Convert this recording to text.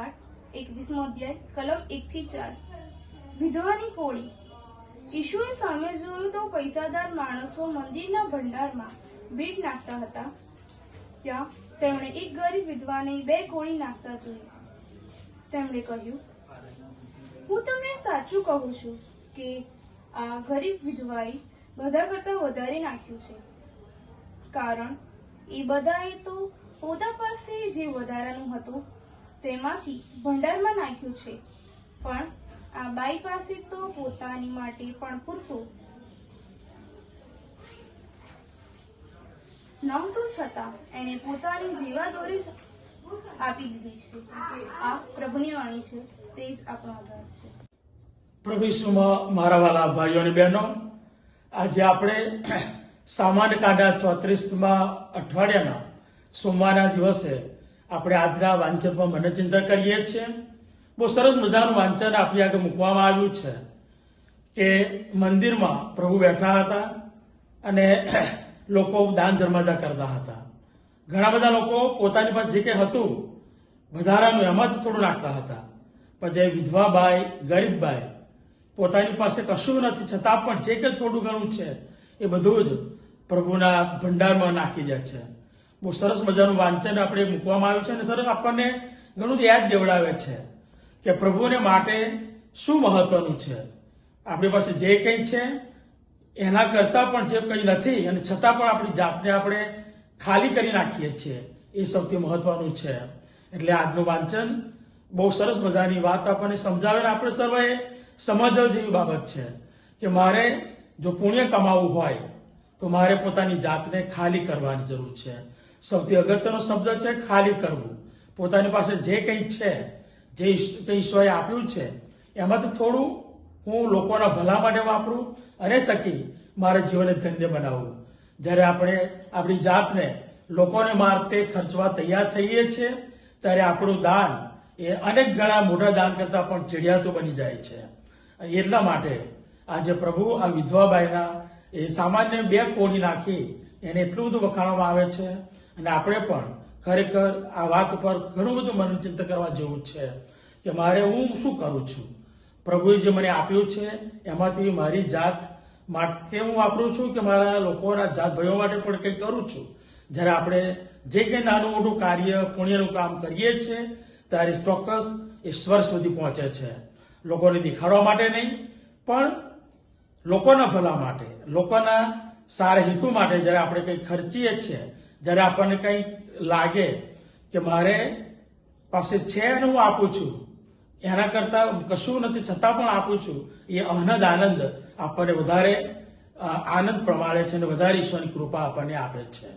પાઠ એકવીસમો અધ્યાય, કલમ એક થી ચાર. વિધવાની કોળી. ઈશુએ સામે જોયું તો પૈસાદાર માણસો મંદિરના ભંડારમાં ભીડ નાખતા હતા. ત્યાં તેમણે એક ગરીબ વિધવાને બે કોળી નાખતા જોઈ તેમણે કહ્યું, હું તમને સાચું કહું છું કે આ ગરીબ વિધવાએ બધા કરતા વધારે નાખ્યું છે. કારણ એ બધાએ તો પોતા પાસે જે વધારાનું હતું તેમાંથી ભંડારમાં નાખ્યું છે. પણ આ બાઈ પાસે તો પોતાની માટે પણ પૂરતું. નહોતું છતાં એણે પોતાની જીવાદોરી આપી દીધી છે. આ પ્રભુની વાણી છે. તે જ આપણો આધાર છે. પ્રભુ ઈસુમાં મારા વાલા ભાઈઓ અને બહેનો, આજે આપણે સામાન્ય કાંડા ચોત્રીસમાં અઠવાડિયાના સોમવારના દિવસે આપણે આજના વાંચનમાં મનોચિંતન કરીએ છીએ. બહુ સરસ મજાનું વાંચન આપણી આગળ મૂકવામાં આવ્યું છે કે મંદિરમાં પ્રભુ બેઠા હતા અને લોકો દાન ધર્માદા કરતા હતા. ઘણા બધા લોકો પોતાની પાસે જે કંઈ હતું વધારાનું એમાંથી થોડું નાખતા હતા. પણ જે વિધવા બાઈ પોતાની પાસે કશું નથી, છતાં પણ જે કંઈ થોડું ઘણું છે એ બધું જ પ્રભુના ભંડારમાં નાખી દે છે. બહુ સરસ મજાનું વાંચન આપણે મૂકવામાં આવ્યું છે અને સરસ આપણને ઘણું યાદ દેવડાવે છે કે પ્રભુને માટે શું મહત્વનું છે. આપણી પાસે જે કંઈ છે, એના કરતાં પણ જે કંઈ નથી અને છતાં પણ આપણી જાતને આપણે ખાલી કરી નાખીએ છીએ, એ સૌથી મહત્વનું છે. એટલે આજનું વાંચન બહુ સરસ મજાની વાત આપણને સમજાવે આપણે સર્વે સમજવા જેવી બાબત છે કે મારે જો પુણ્ય કમાવવું હોય તો મારે પોતાની જાતને ખાલી કરવાની જરૂર છે. સૌથી અગત્યનો શબ્દ છે ખાલી કરવું. પોતાની પાસે જે કંઈ છે, જે કંઈ ઈશ્વરે આપ્યું છે એમાંથી થોડું હું લોકોના ભલા માટે વાપરું અને થકી મારા જીવનને ધન્ય બનાવવું જ્યારે આપણે આપણી જાતને લોકોને માટે ખર્ચવા તૈયાર થઈએ છીએ ત્યારે આપણું દાન એ અનેક ગણા મોટા દાન કરતાં પણ ચડિયાતું બની જાય છે. એટલા માટે આજે પ્રભુ આ વિધવાબાઈના એ સામાન્ય બે કોળી નાખી એને એટલું બધું વખાણવામાં આવે છે. અને આપણે પણ ખરેખર આ વાત ઉપર ઘણું બધું મનોચિંતન કરવા જેવું છે કે મારે હું શું કરું છું? પ્રભુએ જે મને આપ્યું છે, એમાંથી મારી જાત માટે હું વાપરું છું કે મારા લોકોના જાત ભાઈઓ માટે પણ કંઈક કરું છું? જ્યારે આપણે જે કંઈ નાનું મોટું કાર્ય, પુણ્યનું કામ કરીએ છીએ, ત્યારે ચોક્કસ ઈશ્વર સુધી પહોંચે છે. લોકોને દેખાડવા માટે નહીં, પણ લોકોના ભલા માટે, લોકોના સારા હેતુ માટે જ્યારે આપણે કંઈ ખર્ચીએ છીએ જ્યારે આપણને કંઈ લાગે કે મારે પાસે છે અને હું આપું છું. એના કરતાં કશું નથી, છતાં પણ આપું છું. એ અહનદ આનંદ આપણને વધારે આનંદ પ્રમાણે છે અને વધારે ઈશ્વરની કૃપા આપણને આપે છે.